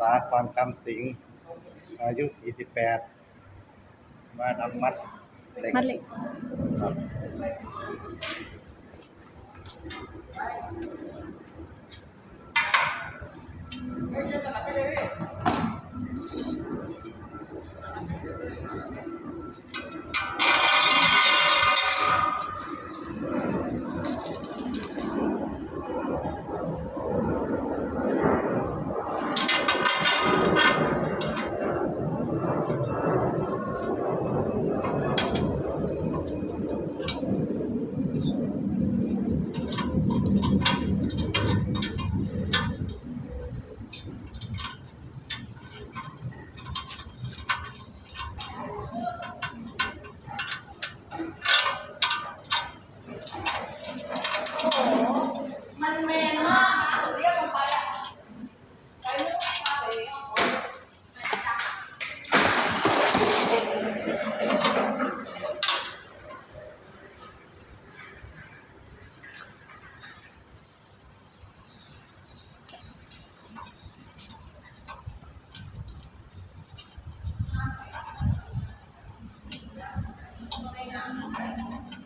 ษาความคำสิง อายุ 48 มาทำมัดเหล็กมัดเหล็กครับมัน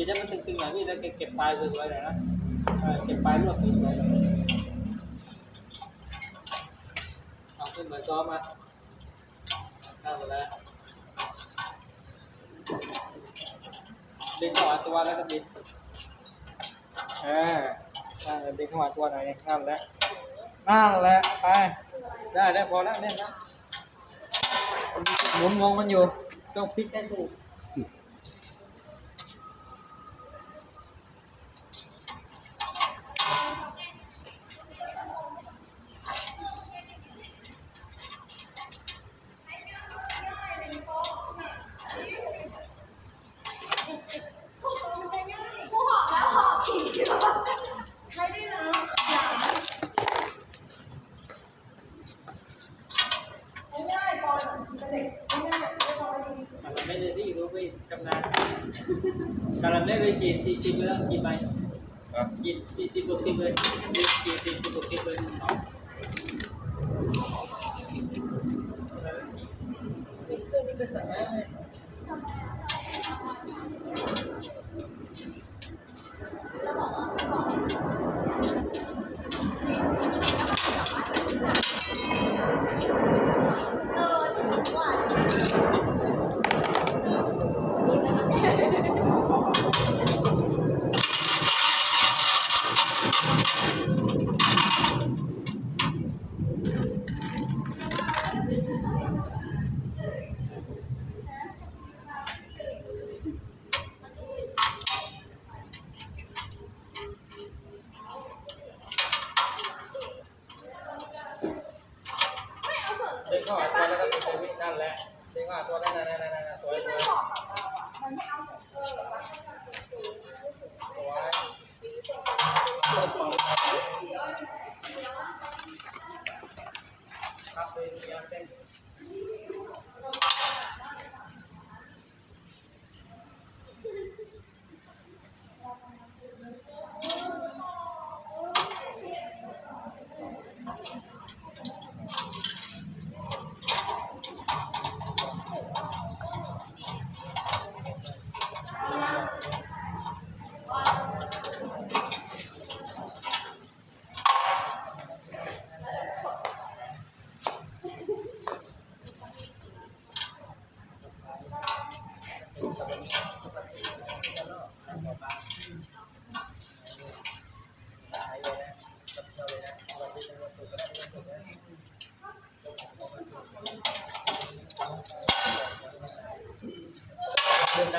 ปีนี้มันตึงๆหน่อยพี่แล้วเก็บปลายสวยๆหน่อยนะเก็บปลายลวดสวยๆหน่อยเอาขึ้นมาซ้อมมาตั้งหมดแล้วดึงเข้าหาตัวแล้วก็บิดเออนั่นแหละดึงเข้าหาตัวหน่อยนั่นแหละนั่นแหละไปได้ได้พอแล้วเนี่ยนะหมุนงงมันอยู่ต้องพลิกให้ถูกกูหอบแล้วหอบอีกใช้ได้นะใช้ง่ายปอนเป็นเด็กง่ายไม่พอดี มัน ไม่ได้ที่รู้ไม่ชำนาญการันได้ไปกี่สี่สิบแล้วกี่ใบกี่สี่สิบหกสิบเลยกี่สี่สิบหกสิบเลยสองนี่เครื่องนี้ก็สั่งแล้วเลยเดินเข้าหาตัวแล้วก็เป็ นั่นแหละเดินเข้าตัวนั้นนั่นนั่นนั่นสวยสวยสวย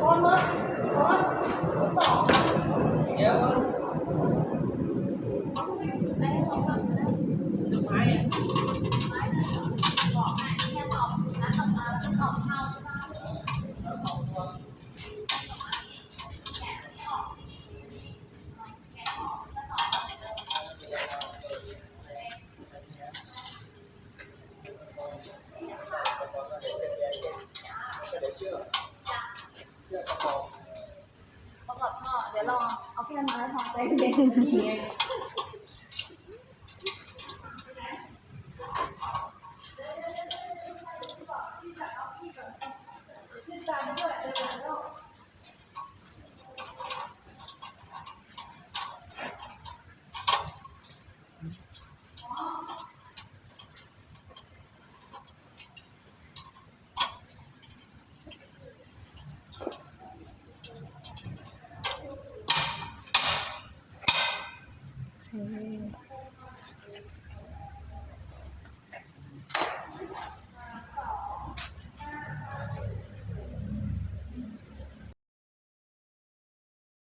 โอนมาโอ 嘿嘿嘿嘿嗯